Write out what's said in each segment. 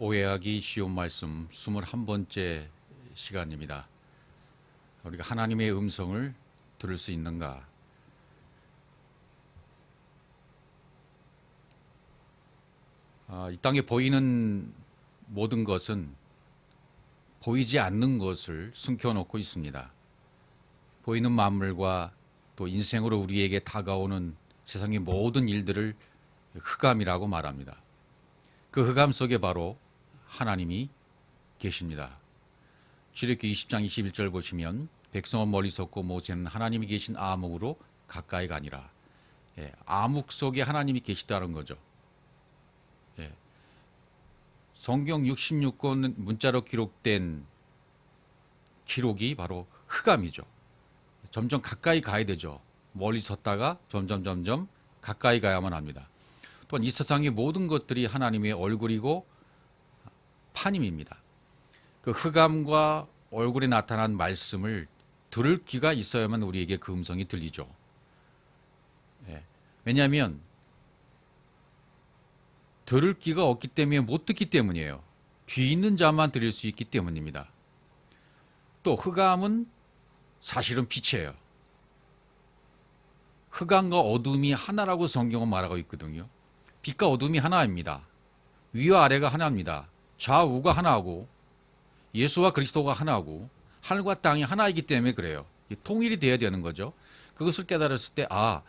오해하기 쉬운 말씀 21번째 시간입니다. 우리가 하나님의 음성을 들을 수 있는가? 아, 이 땅에 보이는 모든 것은 보이지 않는 것을 숨겨놓고 있습니다. 보이는 만물과 또 인생으로 우리에게 다가오는 세상의 모든 일들을 흑암이라고 말합니다. 그 흑암 속에 바로 하나님이 계십니다. 출애굽기 20장 21절 보시면 백성은 멀리 섰고 모세는 하나님이 계신 암흑으로 가까이 가니라. 예, 암흑 속에 하나님이 계시다는 거죠. 예, 성경 66권 문자로 기록된 기록이 바로 흑암이죠. 점점 가까이 가야 되죠. 멀리 섰다가 점점 점점 가까이 가야만 합니다. 또한 이 세상의 모든 것들이 하나님의 얼굴이고 판임입니다. 그 흑암과 얼굴에 나타난 말씀을 들을 귀가 있어야만 우리에게 그 음성이 들리죠. 예. 왜냐하면 들을 귀가 없기 때문에 못 듣기 때문이에요. 귀 있는 자만 들을 수 있기 때문입니다. 또 흑암은 사실은 빛이에요. 흑암과 어둠이 하나라고 성경은 말하고 있거든요. 빛과 어둠이 하나입니다. 위와 아래가 하나입니다. 좌우가 하나고 예수와 그리스도가 하나고 하늘과 땅이 하나이기 때문에 그래요. 통일이 돼야 되는 거죠. 그것을 깨달았을 때 아,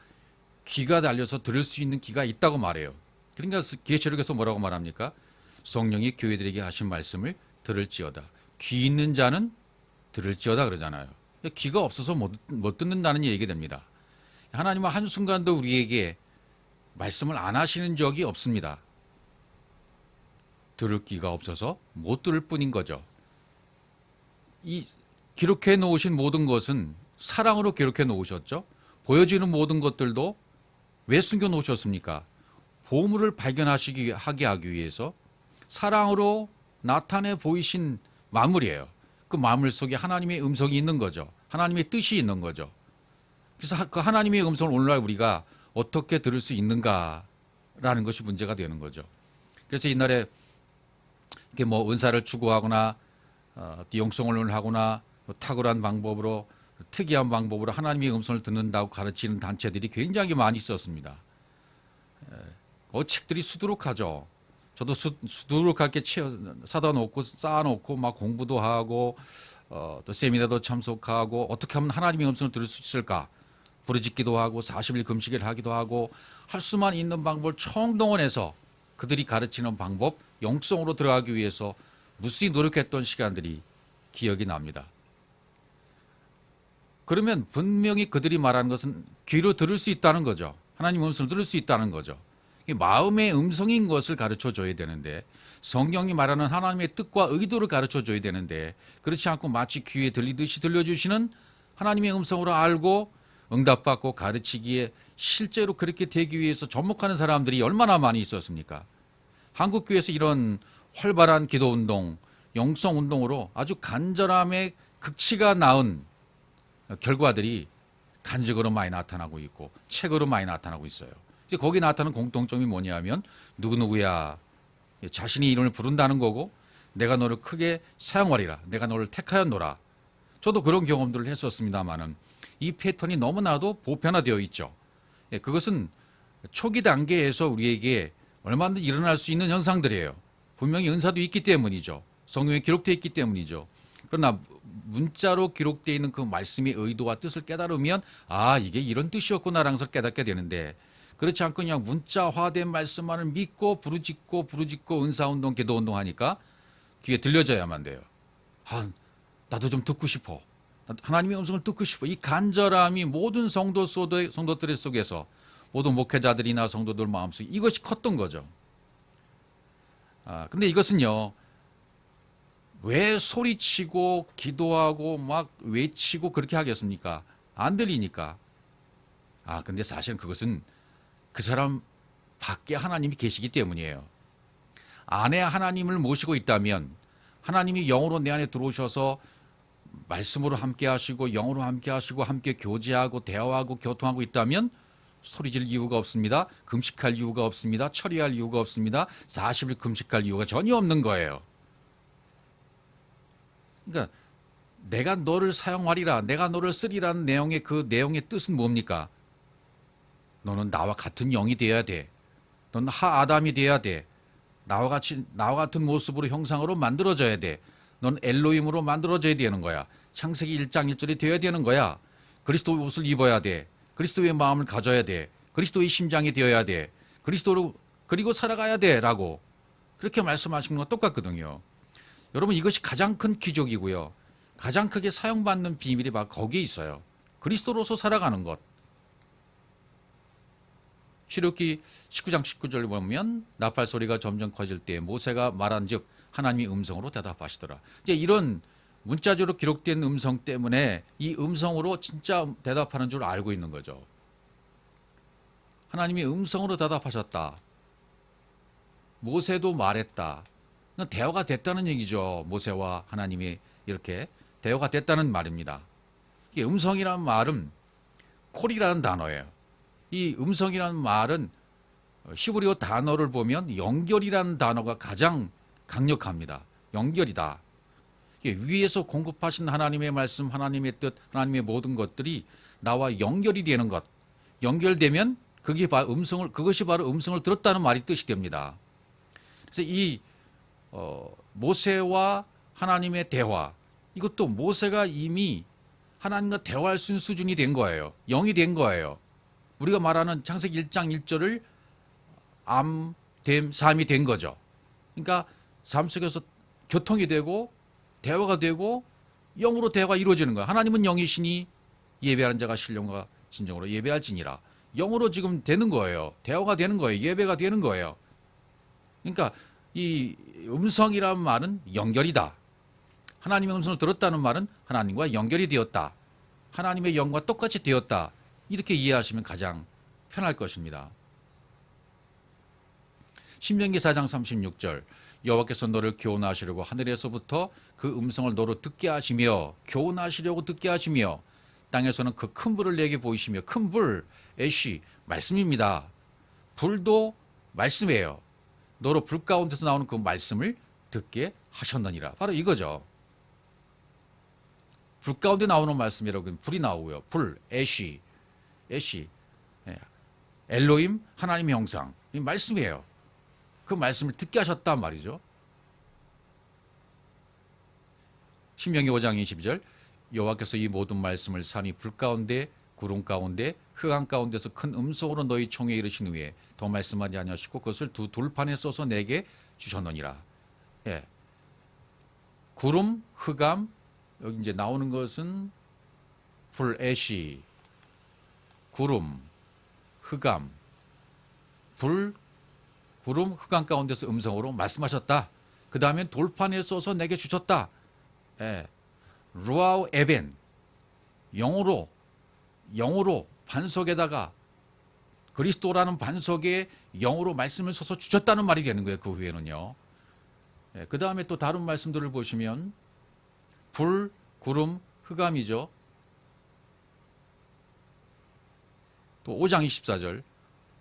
귀가 달려서 들을 수 있는 귀가 있다고 말해요. 그러니까 계시록에서 뭐라고 말합니까? 성령이 교회들에게 하신 말씀을 들을지어다. 귀 있는 자는 들을지어다 그러잖아요. 귀가 없어서 못, 못 듣는다는 얘기가 됩니다. 하나님은 한순간도 우리에게 말씀을 안 하시는 적이 없습니다. 들을 귀가 없어서 못 들을 뿐인 거죠. 이 기록해 놓으신 모든 것은 사랑으로 기록해 놓으셨죠. 보여지는 모든 것들도 왜 숨겨 놓으셨습니까? 보물을 발견하시기 하게 하기 위해서 사랑으로 나타내 보이신 마물이에요. 그 마물 속에 하나님의 음성이 있는 거죠. 하나님의 뜻이 있는 거죠. 그래서 그 하나님의 음성을 오늘날 우리가 어떻게 들을 수 있는가라는 것이 문제가 되는 거죠. 그래서 옛날에 이렇게 뭐 은사를 추구하거나 어, 영성을 하거나 뭐 탁월한 방법으로 특이한 방법으로 하나님의 음성을 듣는다고 가르치는 단체들이 굉장히 많이 있었습니다. 그 책들이 수두룩하죠. 저도 수, 수두룩하게 사다 놓고 쌓아 놓고 막 공부도 하고 어, 또 세미나도 참석하고 어떻게 하면 하나님의 음성을 들을 수 있을까 부르짖기도 하고 40일 금식을 하기도 하고 할 수만 있는 방법을 총동원해서 그들이 가르치는 방법 영성으로 들어가기 위해서 무수히 노력했던 시간들이 기억이 납니다. 그러면 분명히 그들이 말하는 것은 귀로 들을 수 있다는 거죠. 하나님 음성을 들을 수 있다는 거죠. 마음의 음성인 것을 가르쳐 줘야 되는데 성경이 말하는 하나님의 뜻과 의도를 가르쳐 줘야 되는데 그렇지 않고 마치 귀에 들리듯이 들려주시는 하나님의 음성으로 알고 응답받고 가르치기에 실제로 그렇게 되기 위해서 접목하는 사람들이 얼마나 많이 있었습니까? 한국교회에서 이런 활발한 기도 운동, 영성 운동으로 아주 간절함의 극치가 나은 결과들이 간직으로 많이 나타나고 있고 책으로 많이 나타나고 있어요. 이제 거기 나타나는 공통점이 뭐냐면 누구누구야 자신이 이름을 부른다는 거고 내가 너를 크게 사용하리라 내가 너를 택하였노라 저도 그런 경험들을 했었습니다마는 이 패턴이 너무나도 보편화되어 있죠. 예, 그것은 초기 단계에서 우리에게 얼마든지 일어날 수 있는 현상들이에요. 분명히 은사도 있기 때문이죠. 성경에 기록되어 있기 때문이죠. 그러나 문자로 기록되어 있는 그 말씀의 의도와 뜻을 깨달으면 아 이게 이런 뜻이었구나라는 깨닫게 되는데 그렇지 않고 그냥 문자화된 말씀만을 믿고 부르짖고 부르짖고 은사운동 기도운동 하니까 귀에 들려져야만 돼요. 아 나도 좀 듣고 싶어. 하나님의 음성을 듣고 싶어. 이 간절함이 모든 성도 성도들 속에서 모든 목회자들이나 성도들 마음속에 이것이 컸던 거죠. 아, 근데 이것은요. 왜 소리치고 기도하고 막 외치고 그렇게 하겠습니까? 안 들리니까. 아, 근데 사실은 그것은 그 사람 밖에 하나님이 계시기 때문이에요. 안에 하나님을 모시고 있다면 하나님이 영으로 내 안에 들어오셔서 말씀으로 함께 하시고 영으로 함께 하시고 함께 교제하고 대화하고 교통하고 있다면 소리질 이유가 없습니다. 금식할 이유가 없습니다. 처리할 이유가 없습니다. 40일 금식할 이유가 전혀 없는 거예요. 그러니까 내가 너를 사용하리라, 내가 너를 쓰리라는 내용의 그 내용의 뜻은 뭡니까? 너는 나와 같은 영이 되어야 돼. 너는 하 아담이 되어야 돼. 나와 같이 나와 같은 모습으로 형상으로 만들어져야 돼. 넌 엘로힘으로 만들어져야 되는 거야. 창세기 1장 1절이 되어야 되는 거야. 그리스도의 옷을 입어야 돼. 그리스도의 마음을 가져야 돼. 그리스도의 심장이 되어야 돼. 그리스도로 그리고 살아가야 돼라고 그렇게 말씀하시는 건 똑같거든요. 여러분 이것이 가장 큰 기적이고요. 가장 크게 사용받는 비밀이 바로 거기에 있어요. 그리스도로서 살아가는 것. 출애굽기 19장 19절 보면 나팔 소리가 점점 커질 때 모세가 말한즉 하나님이 음성으로 대답하시더라. 이제 이런 문자적으로 기록된 음성 때문에 이 음성으로 진짜 대답하는 줄 알고 있는 거죠. 하나님이 음성으로 대답하셨다. 모세도 말했다. 대화가 됐다는 얘기죠. 모세와 하나님이 이렇게 대화가 됐다는 말입니다. 이게 음성이라는 말은 콜이라는 단어예요. 이 음성이라는 말은 히브리어 단어를 보면 연결이라는 단어가 가장 강력합니다. 연결이다. 이게 위에서 공급하신 하나님의 말씀, 하나님의 뜻, 하나님의 모든 것들이 나와 연결이 되는 것. 연결되면 그게 바로 음성을 그것이 바로 음성을 들었다는 말이 뜻이 됩니다. 그래서 이 어, 모세와 하나님의 대화 이것도 모세가 이미 하나님과 대화할 수 있는 수준이 된 거예요. 영이 된 거예요. 우리가 말하는 창세기 1장 1절을 암, 됨, 삶이 된 거죠. 그러니까 삶 속에서 교통이 되고 대화가 되고 영으로 대화가 이루어지는 거야. 하나님은 영이시니 예배하는 자가 신령과 진정으로 예배할지니라. 영으로 지금 되는 거예요. 대화가 되는 거예요. 예배가 되는 거예요. 그러니까 이 음성이라는 말은 연결이다. 하나님의 음성을 들었다는 말은 하나님과 연결이 되었다. 하나님의 영과 똑같이 되었다. 이렇게 이해하시면 가장 편할 것입니다. 신명기 4장 36절 여호와께서 너를 교훈하시려고 하늘에서부터 그 음성을 너로 듣게 하시며 교훈하시려고 듣게 하시며 땅에서는 그 큰 불을 내게 보이시며 큰 불, 애쉬 말씀입니다. 불도 말씀이에요. 너로 불 가운데서 나오는 그 말씀을 듣게 하셨느니라. 바로 이거죠. 불 가운데 나오는 말씀이라고 불이 나오고요. 불, 애쉬, 애쉬, 예. 엘로임 하나님의 형상 이 말씀이에요. 그 말씀을 듣게 하셨단 말이죠. 신명기 5장 22절 여호와께서 이 모든 말씀을 산이 불 가운데 구름 가운데 흑암 가운데서 큰 음성으로 너희 총에 이르신 후에 더 말씀하지 아니하시고 그것을 두 돌판에 써서 내게 주셨느니라. 예. 구름, 흑암 여기 이제 나오는 것은 불, 애시, 구름, 흑암, 불, 구름, 흑암 가운데서 음성으로 말씀하셨다. 그 다음에 돌판에 써서 내게 주셨다. 예. 루아우 에벤 영으로 영으로 반석에다가 그리스도라는 반석에 영으로 말씀을 써서 주셨다는 말이 되는 거예요. 그 후에는요. 예, 그 다음에 또 다른 말씀들을 보시면 불, 구름, 흑암이죠. 또 5장 24절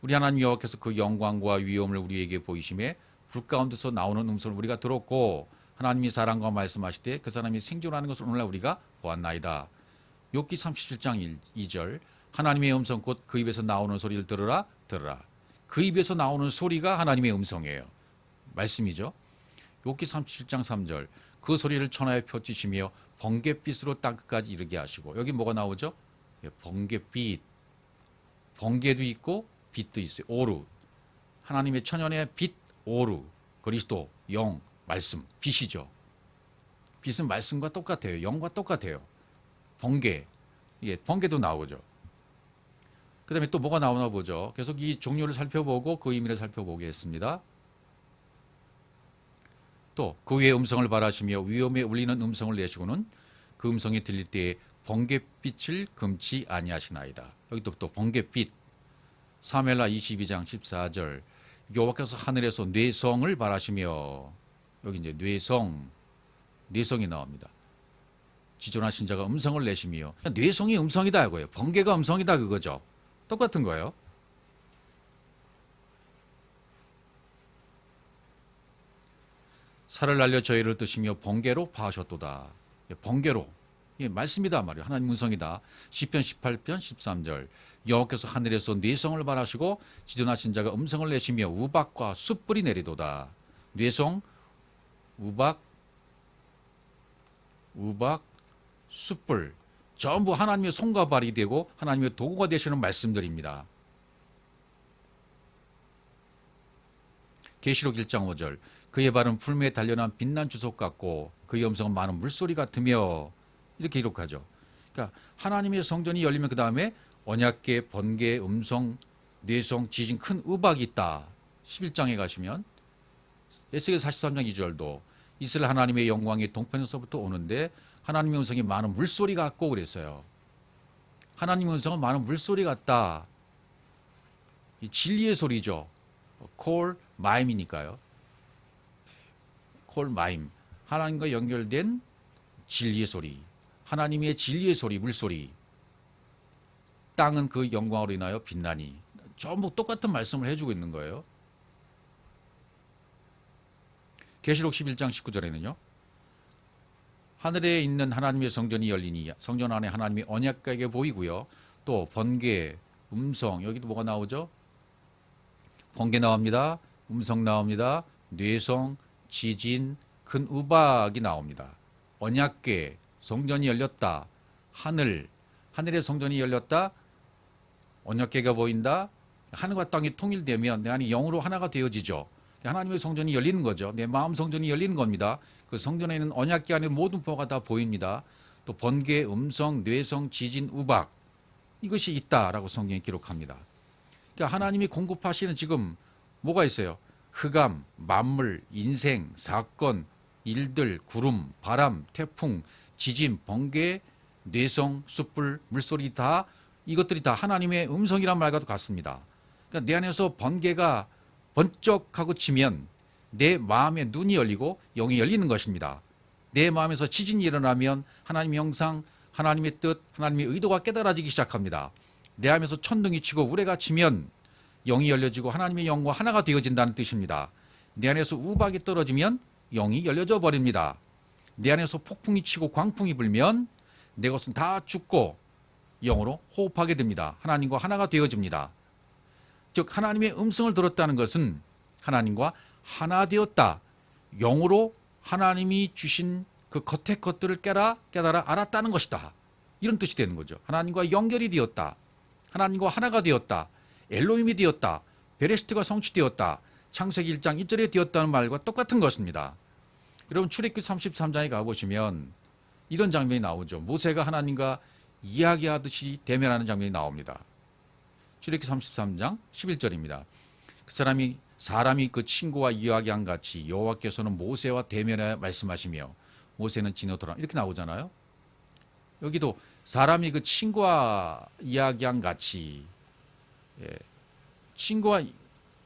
우리 하나님 여호와께서 그 영광과 위엄을 우리에게 보이심에 불 가운데서 나오는 음성을 우리가 들었고 하나님이 사랑과 말씀하실 때 그 사람이 생존하는 것을 오늘날 우리가 보았나이다. 욥기 37장 2절 하나님의 음성 곧 그 입에서 나오는 소리를 들으라 들으라. 그 입에서 나오는 소리가 하나님의 음성이에요. 말씀이죠. 욥기 37장 3절 그 소리를 천하에 펼치시며 번갯빛으로 땅끝까지 이르게 하시고 여기 뭐가 나오죠? 예, 번갯빛 번개도 있고 빛도 있어요. 오루 하나님의 천연의 빛 오루 그리스도 영 말씀 빛이죠. 빛은 말씀과 똑같아요. 영과 똑같아요. 번개 예, 번개도 나오죠. 그 다음에 또 뭐가 나오나 보죠. 계속 이 종류를 살펴보고 그 의미를 살펴보겠습니다. 또 그 위에 음성을 바라시며 위험에 울리는 음성을 내시고는 그 음성이 들릴 때에 번개빛을 금치 아니하시나이다. 여기 또, 또 번개빛 사멜라 22장 14절 여호와께서 하늘에서 뇌성을 바라시며 여기 이제 뇌성 뇌성이 나옵니다. 지존하신 자가 음성을 내시며 뇌성이 음성이다 이거예요. 번개가 음성이다 그거죠. 똑같은 거예요. 살을 날려 저희를 뜨시며 번개로 파하셨도다. 예, 번개로 예, 말씀이다 말이에요. 하나님 음성이다. 10편 18편 13절 여호와께서 하늘에서 뇌성을 발하시고 지존하신 자가 음성을 내시며 우박과 숯불이 내리도다. 뇌성, 우박, 우박, 숯불. 전부 하나님의 손과 발이 되고 하나님의 도구가 되시는 말씀들입니다. 계시록 1장 5절 그의 발은 풀무에 단련한 빛난 주석 같고 그의 음성은 많은 물소리 같으며 이렇게 기록하죠. 그러니까 하나님의 성전이 열리면 그 다음에 언약계, 번개, 음성, 뇌성, 지진, 큰 우박이 있다. 11장에 가시면 에스겔 43장 2절도 이스라엘 하나님의 영광이 동편에서부터 오는데 하나님의 음성이 많은 물소리 같고 그랬어요. 하나님의 음성은 많은 물소리 같다. 이 진리의 소리죠. 콜 마임이니까요. 콜 마임. 하나님과 연결된 진리의 소리. 하나님의 진리의 소리, 물소리. 땅은 그 영광으로 인하여 빛나니. 전부 똑같은 말씀을 해주고 있는 거예요. 계시록 11장 19절에는요. 하늘에 있는 하나님의 성전이 열리니 성전 안에 하나님의 언약궤가 보이고요. 또 번개, 음성 여기도 뭐가 나오죠? 번개 나옵니다. 음성 나옵니다. 뇌성, 지진, 큰 우박이 나옵니다. 언약궤, 성전이 열렸다. 하늘, 하늘의 성전이 열렸다. 언약궤가 보인다. 하늘과 땅이 통일되면 내 안이 영으로 하나가 되어지죠. 하나님의 성전이 열리는 거죠. 내 마음 성전이 열리는 겁니다. 그 성전에 있는 언약궤 안에 모든 바가 다 보입니다. 또 번개, 음성, 뇌성, 지진, 우박 이것이 있다라고 성경이 기록합니다. 그러니까 하나님이 공급하시는 지금 뭐가 있어요? 흑암, 만물, 인생, 사건, 일들, 구름, 바람, 태풍, 지진, 번개, 뇌성, 숯불, 물소리 다 이것들이 다 하나님의 음성이란 말과도 같습니다. 그러니까 내 안에서 번개가 번쩍하고 치면 내 마음의 눈이 열리고 영이 열리는 것입니다. 내 마음에서 지진이 일어나면 하나님의 형상, 하나님의 뜻, 하나님의 의도가 깨달아지기 시작합니다. 내 안에서 천둥이 치고 우레가 치면 영이 열려지고 하나님의 영과 하나가 되어진다는 뜻입니다. 내 안에서 우박이 떨어지면 영이 열려져 버립니다. 내 안에서 폭풍이 치고 광풍이 불면 내 것은 다 죽고 영으로 호흡하게 됩니다. 하나님과 하나가 되어집니다. 즉 하나님의 음성을 들었다는 것은 하나님과 하나 되었다. 영으로 하나님이 주신 그 겉의 것들을 깨라 깨달아 알았다는 것이다. 이런 뜻이 되는 거죠. 하나님과 연결이 되었다. 하나님과 하나가 되었다. 엘로힘이 되었다. 베레스트가 성취되었다. 창세기 1장 1절에 되었다는 말과 똑같은 것입니다. 여러분 출애굽기 33장에 가 보시면 이런 장면이 나오죠. 모세가 하나님과 이야기하듯이 대면하는 장면이 나옵니다. 출애굽기 33장 11절입니다. 그 사람이 사람이 그 친구와 이야기한 같이 여호와께서는 모세와 대면해 말씀하시며 모세는 지너더라 이렇게 나오잖아요. 여기도 사람이 그 친구와 이야기한 같이 예, 친구와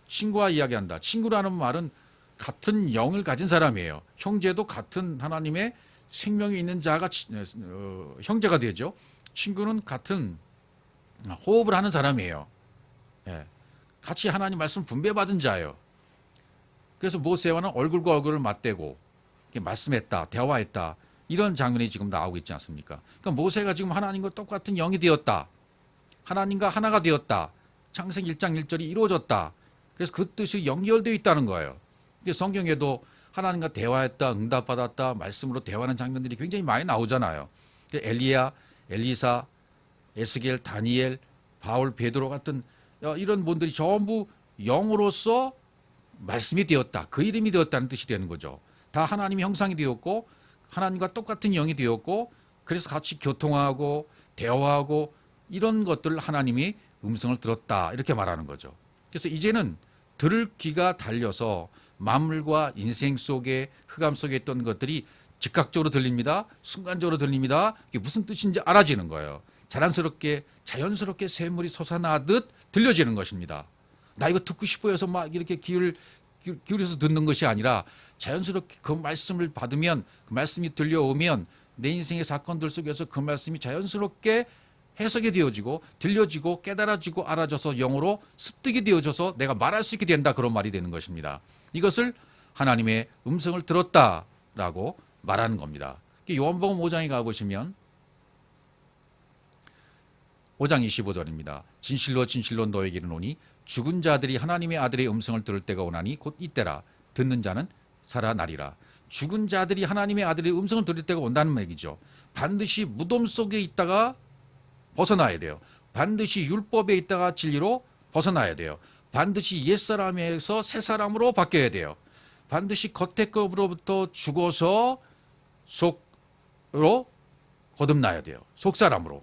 친구와 이야기한다. 친구라는 말은 같은 영을 가진 사람이에요. 형제도 같은 하나님의 생명이 있는 자가 치- 어, 형제가 되죠. 친구는 같은 호흡을 하는 사람이에요. 예. 같이 하나님 말씀 분배받은 자예요. 그래서 모세와는 얼굴과 얼굴을 맞대고 말씀했다, 대화했다. 이런 장면이 지금 나오고 있지 않습니까? 그러니까 모세가 지금 하나님과 똑같은 영이 되었다. 하나님과 하나가 되었다. 창세기 1장 1절이 이루어졌다. 그래서 그 뜻이 연결되어 있다는 거예요. 성경에도 하나님과 대화했다, 응답받았다, 말씀으로 대화하는 장면들이 굉장히 많이 나오잖아요. 엘리야, 엘리사, 에스겔, 다니엘, 바울, 베드로 같은 어, 이런 분들이 전부 영으로서 말씀이 되었다. 그 이름이 되었다는 뜻이 되는 거죠. 다 하나님의 형상이 되었고 하나님과 똑같은 영이 되었고 그래서 같이 교통하고 대화하고 이런 것들 하나님이 음성을 들었다 이렇게 말하는 거죠. 그래서 이제는 들을 귀가 달려서 만물과 인생 속에 흑암 속에 있던 것들이 즉각적으로 들립니다. 순간적으로 들립니다. 이게 무슨 뜻인지 알아지는 거예요. 자연스럽게 자연스럽게 샘물이 솟아나듯 들려지는 것입니다. 나 이거 듣고 싶어 해서 막 이렇게 귀를 기- 기울여서 듣는 것이 아니라 자연스럽게 그 말씀을 받으면 그 말씀이 들려오면 내 인생의 사건들 속에서 그 말씀이 자연스럽게 해석이 되어지고 들려지고 깨달아지고 알아져서 영어로 습득이 되어져서 내가 말할 수 있게 된다 그런 말이 되는 것입니다. 이것을 하나님의 음성을 들었다라고 말하는 겁니다. 요한복음 5장에 가 보시면 5장 25절입니다. 진실로 진실로 너에게 이르노니 죽은 자들이 하나님의 아들의 음성을 들을 때가 오나니 곧 이때라 듣는 자는 살아나리라. 죽은 자들이 하나님의 아들의 음성을 들을 때가 온다는 얘기죠. 반드시 무덤 속에 있다가 벗어나야 돼요. 반드시 율법에 있다가 진리로 벗어나야 돼요. 반드시 옛사람에서 새사람으로 바뀌어야 돼요. 반드시 겉의 것으로부터 죽어서 속으로 거듭나야 돼요. 속사람으로.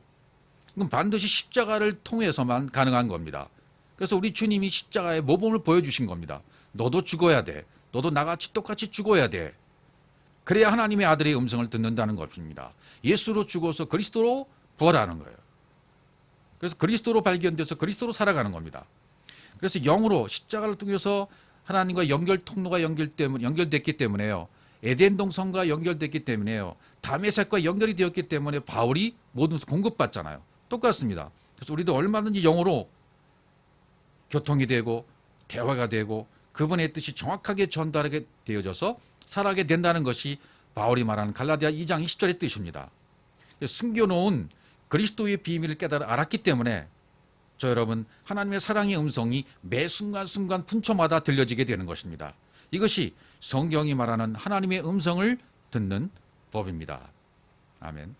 그럼 반드시 십자가를 통해서만 가능한 겁니다. 그래서 우리 주님이 십자가의 모범을 보여주신 겁니다. 너도 죽어야 돼. 너도 나같이 똑같이 죽어야 돼. 그래야 하나님의 아들의 음성을 듣는다는 것입니다. 예수로 죽어서 그리스도로 부활하는 거예요. 그래서 그리스도로 발견돼서 그리스도로 살아가는 겁니다. 그래서 영으로 십자가를 통해서 하나님과 연결 통로가 연결됐기 때문에요. 에덴 동성과 연결됐기 때문에요. 다메섹과 연결이 되었기 때문에 바울이 모든 것을 공급받잖아요. 똑같습니다. 그래서 우리도 얼마든지 영으로 교통이 되고 대화가 되고 그분의 뜻이 정확하게 전달하게 되어져서 살아게 된다는 것이 바울이 말하는 갈라디아 2장 20절의 뜻입니다. 숨겨놓은 그리스도의 비밀을 깨달아 알았기 때문에 저 여러분 하나님의 사랑의 음성이 매 순간순간 분초마다 들려지게 되는 것입니다. 이것이 성경이 말하는 하나님의 음성을 듣는 법입니다. 아멘.